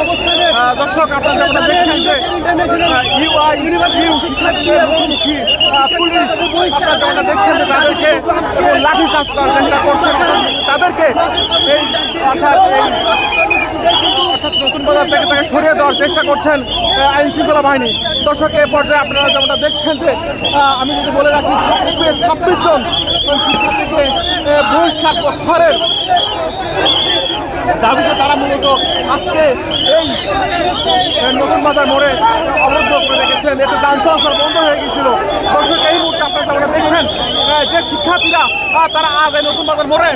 দর্শক আপনারা যেমনটা দেখছেন যে ইউআই ইউ শিক্ষার্থীদের মুখোমুখি পুলিশ আপনারা যেমনটা দেখছেন যে তাদেরকে লাঠি করার চেষ্টা করছেন তাদেরকে এই অর্থাৎ এই অর্থাৎ নতুন বাজার থেকে তাকে সরিয়ে দেওয়ার চেষ্টা করছেন। আইন শৃঙ্খলা বাহিনী। দর্শক এ পর্যায়ে আপনারা যেমনটা দেখছেন যে আমি যদি বলে রাখি ছাব্বিশ ছাব্বিশ জন শিক্ষার্থীকে বহিষ্কার প্রত্যাহারের দাবিতে তারা মূলত আজকে এই নতুন বাজার মোড়ে অবরোধ করে রেখেছেন এতে যান চলাচল বন্ধ হয়ে গেছিল দর্শক, এই মুহূর্তে আপনারা দেখছেন যে শিক্ষার্থীরা তারা আজ এই নতুন বাজার মোড়ে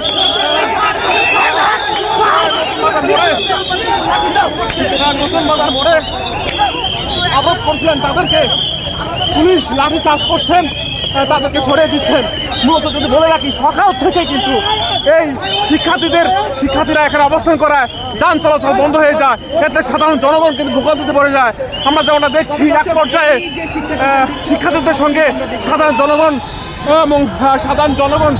নতুন বাজার মোড়ে অবরোধ করছিলেন। তাদেরকে পুলিশ লাঠি চার্জ করছেন। তাদেরকে সরিয়ে দিচ্ছেন। মূলত যদি বলে রাখি সকাল থেকে কিন্তু এই শিক্ষার্থীদের শিক্ষার্থীরা এখানে অবস্থান করায় যান চলাচল বন্ধ হয়ে যায়। এতে সাধারণ জনগণ কিন্তু ভোগান্তিতে পড়ে যায়। আমরা যেমনটা দেখছি এক পর্যায়ে শিক্ষার্থীদের সঙ্গে সাধারণ জনগণ এবং সাধারণ জনগণ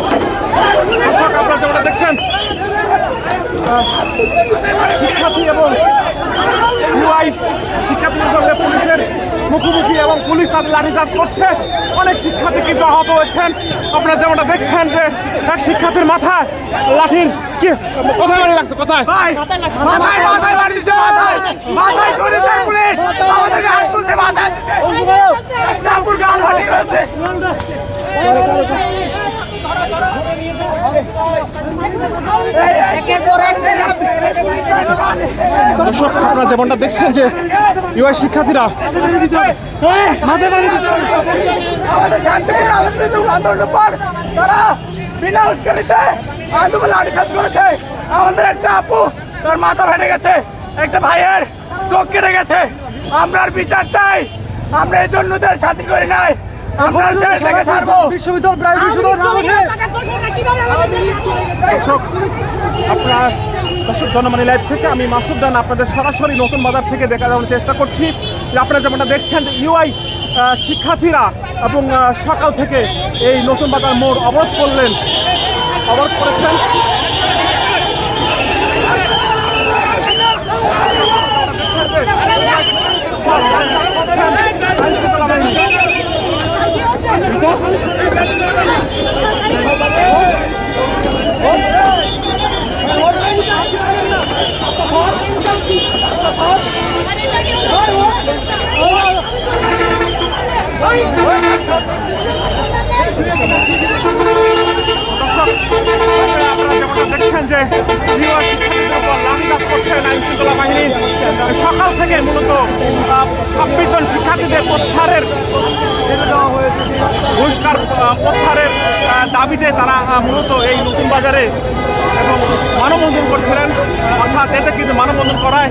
দর্শক আপনারা যেমনটা দেখছেন আহ, শিক্ষার্থী এবং ইউআই শিক্ষার্থীদের সঙ্গে পুলিশের মুখোমুখি এবং পুলিশ তাদের লাঠিচার্জ করছে। অনেক শিক্ষার্থী কিন্তু আহত হয়েছেন। আপনারা যেমনটা দেখছেন যে এক শিক্ষার্থীর মাথায় লাঠির কি কোথায় বাড়ি লাগছে কোথায়? দর্শক আপনারা যেমনটা দেখছেন যে ইউআই শিক্ষার্থীরা আমাদের শান্তিপূর্ণ আন্দোলনের পর তারা বিনা উস্কানিতে আন্দোলন লাঠিচার্জ করেছে। আমাদের একটা আপু তার মাথা ফেটে গেছে একটা ভাইয়ের চোখ কেটে গেছে। আমরা আর বিচার চাই আমরা এই জন্য ওদের সাথী করি নাই। ছাড়বো। আপনার দর্শক জনমানি লাইভ থেকে আমি মাসুদ্দান আপনাদের সরাসরি নতুন বাজার থেকে দেখা যাওয়ার চেষ্টা করছি। আপনারা যেমনটা দেখছেন যে ইউআই শিক্ষার্থীরা এবং সকাল থেকে এই নতুন বাজার মোড় অবরোধ করলেন। অবরোধ করেছেন। আইনশৃঙ্খলা বাহিনী। আপনারা যেমনটা দেখছেন যে ইউআর শিক্ষার্থীদের উপর লাঠিচার্জ করছেন আইন শৃঙ্খলা বাহিনী সকাল থেকে মূলত ছাব্বিশ জন শিক্ষার্থীদের প্রত্যাহারের বহিষ্কার প্রত্যাহারের দাবিতে তারা মূলত এই নতুন বাজারে এবং মানববন্ধন করছিলেন। অর্থাৎ এতে কিন্তু মানববন্ধন করায়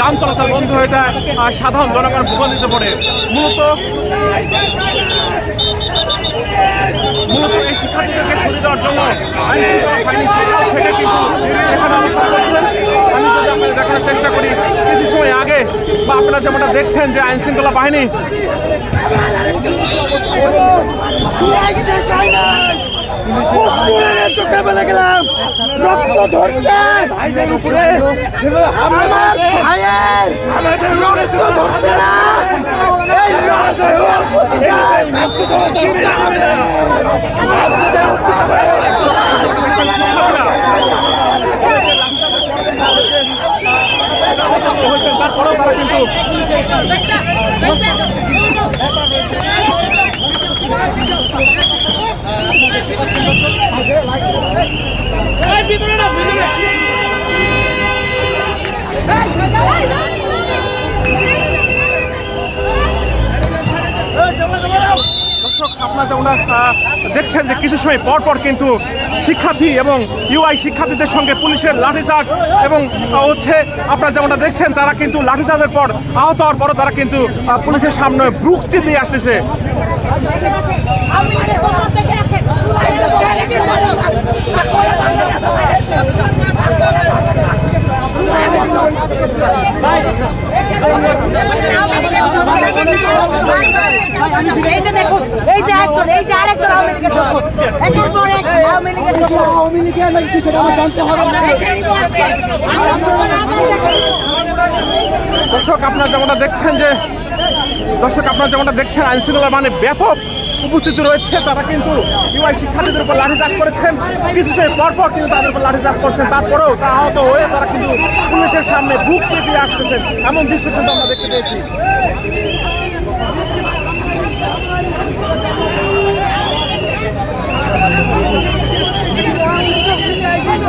যান চলাচল বন্ধ হয়ে যায়, আর সাধারণ জনগণ ভোগান্তিতে পড়ে। মূলত মূলত এই শিক্ষার্থীদেরকে সরিয়ে দেওয়ার জন্য আইন শৃঙ্খলা থেকে কিন্তু আপনাদের দেখানোর চেষ্টা করি। কিছু সময় আগে বা আপনারা যেমনটা দেখছেন যে আইন শৃঙ্খলা বাহিনী চোখে বেলা গেলাম রক্ত ধরছে এই রক্ত হওয়ার প্রতিকার দিতে হবে আপনাদের হয়েছেন তারপরেও তারা কিন্তু দর্শক আপনারা যেমনটা আহ, দেখছেন যে কিছু সময় পর পর কিন্তু শিক্ষার্থী এবং ইউআই শিক্ষার্থীদের সঙ্গে পুলিশের লাঠিচার্জ এবং হচ্ছে আপনারা যেমনটা দেখছেন তারা কিন্তু লাঠিচার্জের পর আহত হওয়ার পরও তারা কিন্তু পুলিশের সামনে ব্রুকটি দিয়ে আসতেছে আমি যে বছর থেকে রাখেন এই যে দেখুন এই যে একজন এই যে আরেকজন আওয়ামী লীগের দোষর একের পর এক দর্শক, আপনারা যেমনটা দেখছেন যে দর্শক, আপনারা যেমনটা দেখছেন আইন শৃঙ্খলা মানে ব্যাপক উপস্থিতি রয়েছে। তারা কিন্তু ইউআই শিক্ষার্থীদের উপর লাঠিচার্জ করেছেন। কিছু সময় পর পর কিন্তু তাদের উপর লাঠিচার্জ করছেন। তারপরেও তারা আহত হয়ে তারা কিন্তু পুলিশের সামনে বুক পেতে আসতেছেন। এমন দৃশ্য কিন্তু আমরা দেখতে পেয়েছি।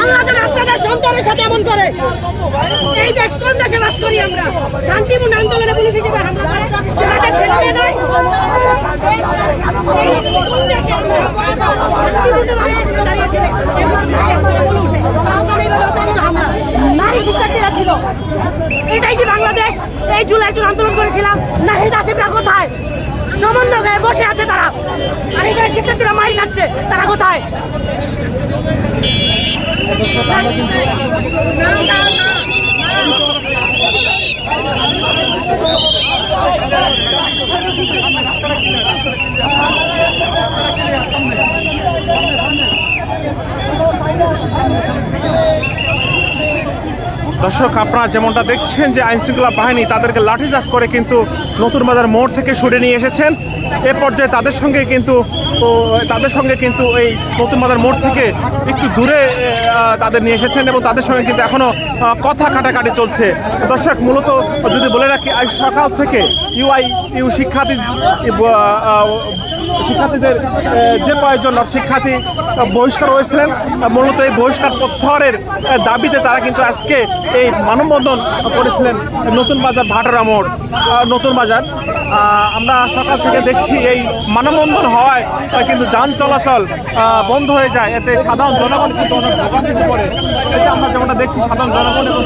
আল্লাহ যেন এই দেশ কোন দেশে বাস করি আমরা? শান্তিপূর্ণ এটাই কি বাংলাদেশ? এই জুলাই জুন আন্দোলন করেছিলাম। নাহিদ আসিফরা কোথায়? সমন্বয়ে বসে আছে তারা। আর এখানে শিক্ষার্থীরা মারি খাচ্ছে। তারা কোথায়? দর্শক, আপনারা যেমনটা দেখছেন যে আইন শৃঙ্খলা বাহিনী তাদেরকে লাঠিচার্জ করে কিন্তু নতুন বাজার মোড় থেকে সরে নিয়ে এসেছেন। এ পর্যায়ে তাদের সঙ্গে কিন্তু তাদের সঙ্গে কিন্তু এই নতুন বাজার মোড় থেকে একটু দূরে তাদের নিয়ে এসেছেন এবং তাদের সঙ্গে কিন্তু এখনও কথা কাটাকাটি চলছে। দর্শক, মূলত যদি বলে রাখি, আজ সকাল থেকে ইউআই, ইউ শিক্ষার্থী শিক্ষার্থীদের যে কয়েকজন শিক্ষার্থী বহিষ্কার হয়েছিলেন মূলত এই বহিষ্কার প্রত্যাহারের দাবিতে তারা কিন্তু আজকে এই মানববন্ধন করেছিলেন নতুন বাজার ভাটারা মোড় নতুন বাজার। আমরা সকাল থেকে দেখছি এই মানববন্ধন হওয়ায় কিন্তু যান চলাচল বন্ধ হয়ে যায়। এতে সাধারণ জনগণ কিন্তু অনেক ভোগান্তিতে পড়ে। এতে আমরা যেমনটা দেখছি, সাধারণ জনগণ এবং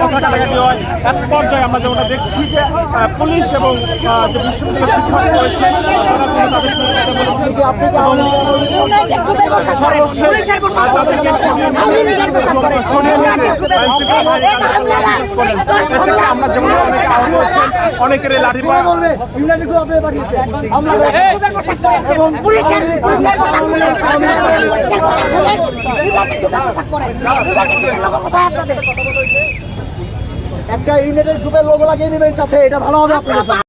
কথা কাটাকাটি হয়। এক পর্যায়ে আমরা যেমনটা দেখছি যে পুলিশ এবং যে বিশ্ববিদ্যালয়ের শিক্ষক রয়েছে তারা তাদের আমরা যেমন অনেকে আহত হয়েছেন অনেকের লাঠি আপনাদের একটা ইউনিটের গ্রুপের লোক লাগিয়ে দিবেন সাথে এটা ভালো হবে আপনাদের জন্য।